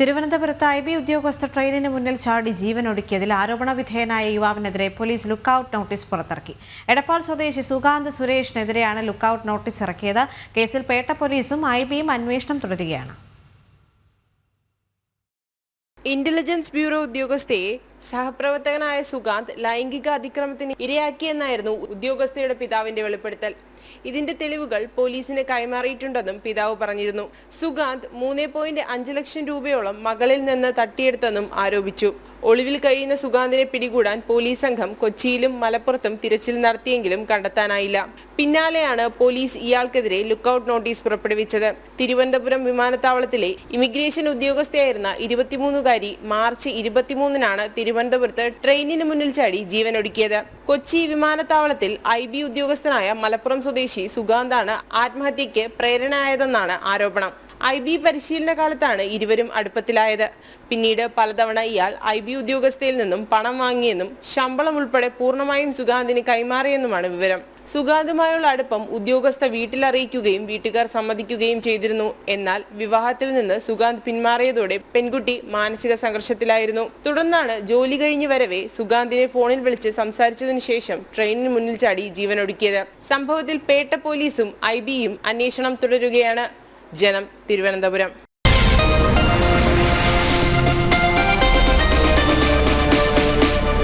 തിരുവനന്തപുരത്ത് I B ഉദ്യോഗസ്ഥർ ട്രെയിനിന് മുന്നിൽ ചാടി ജീവനൊടുക്കിയതിൽ ആരോപണ വിധേയനായ യുവാവിനെതിരെ പോലീസ് ലുക്കൌട്ട് നോട്ടീസ് പുറത്തിറക്കി. എടപ്പാൾ സ്വദേശി സുകാന്ത് സുരേഷിനെതിരെയാണ് ലുക്കൌട്ട് നോട്ടീസ് ഇറക്കിയത്. കേസിൽ പേട്ട പോലീസും ഐ ബിയും അന്വേഷണം തുടരുകയാണ്. ഇന്റലിജൻസ് ബ്യൂറോ ഉദ്യോഗസ്ഥയെ സഹപ്രവർത്തകനായ സുഗാന്ത് ലൈംഗിക അതിക്രമത്തിന് ഇരയാക്കിയെന്നായിരുന്നു ഉദ്യോഗസ്ഥയുടെ പിതാവിന്റെ വെളിപ്പെടുത്തൽ. ഇതിന്റെ തെളിവുകൾ പോലീസിന് കൈമാറിയിട്ടുണ്ടെന്നും പിതാവ് പറഞ്ഞിരുന്നു. സുഗാന്ത് മൂന്ന് ലക്ഷം രൂപയോളം മകളിൽ നിന്ന് തട്ടിയെടുത്തെന്നും ആരോപിച്ചു. ഒളിവിൽ കഴിയുന്ന സുഗാന്തിനെ പിടികൂടാൻ പോലീസ് സംഘം കൊച്ചിയിലും മലപ്പുറത്തും തിരച്ചിൽ നടത്തിയെങ്കിലും കണ്ടെത്താനായില്ല. പിന്നാലെയാണ് പോലീസ് ഇയാൾക്കെതിരെ ലുക്കൌട്ട് നോട്ടീസ് പുറപ്പെടുവിച്ചത്. തിരുവനന്തപുരം വിമാനത്താവളത്തിലെ ഇമിഗ്രേഷൻ ഉദ്യോഗസ്ഥയായിരുന്ന ഇരുപത്തിമൂന്നുകാരി മാർച്ച് ഇരുപത്തിമൂന്നിനാണ് തിരുവനന്തപുരത്ത് ട്രെയിനിന് മുന്നിൽ ചാടി ജീവനൊടുക്കിയത്. കൊച്ചി വിമാനത്താവളത്തിൽ ഐ ബി ഉദ്യോഗസ്ഥനായ മലപ്പുറം സ്വദേശി സുഗാന്താണ് ആത്മഹത്യയ്ക്ക് പ്രേരണയായതെന്നാണ് ആരോപണം. ഐ ബി പരിശീലന കാലത്താണ് ഇരുവരും അടുപ്പത്തിലായത്. പിന്നീട് പലതവണ ഇയാൾ ഐ ബി ഉദ്യോഗസ്ഥയിൽ നിന്നും പണം വാങ്ങിയെന്നും ശമ്പളം ഉൾപ്പെടെ പൂർണമായും സുഗാന്തിന് കൈമാറിയെന്നുമാണ് വിവരം. സുഗാന്തുമായുള്ള അടുപ്പം ഉദ്യോഗസ്ഥ വീട്ടിൽ അറിയിക്കുകയും വീട്ടുകാർ സമ്മതിക്കുകയും ചെയ്തിരുന്നു. എന്നാൽ വിവാഹത്തിൽ നിന്ന് സുഗാന്ത് പിന്മാറിയതോടെ പെൺകുട്ടി മാനസിക സംഘർഷത്തിലായിരുന്നു. തുടർന്നാണ് ജോലി കഴിഞ്ഞ് വരവെ സുഗാന്തിനെ ഫോണിൽ വിളിച്ച് സംസാരിച്ചതിനു ശേഷം ട്രെയിനിന് മുന്നിൽ ചാടി ജീവനൊടുക്കിയത്. സംഭവത്തിൽ പേട്ട പോലീസും ഐ ബിയും അന്വേഷണം തുടരുകയാണ്. ജനം തിരുവനന്തപുരം.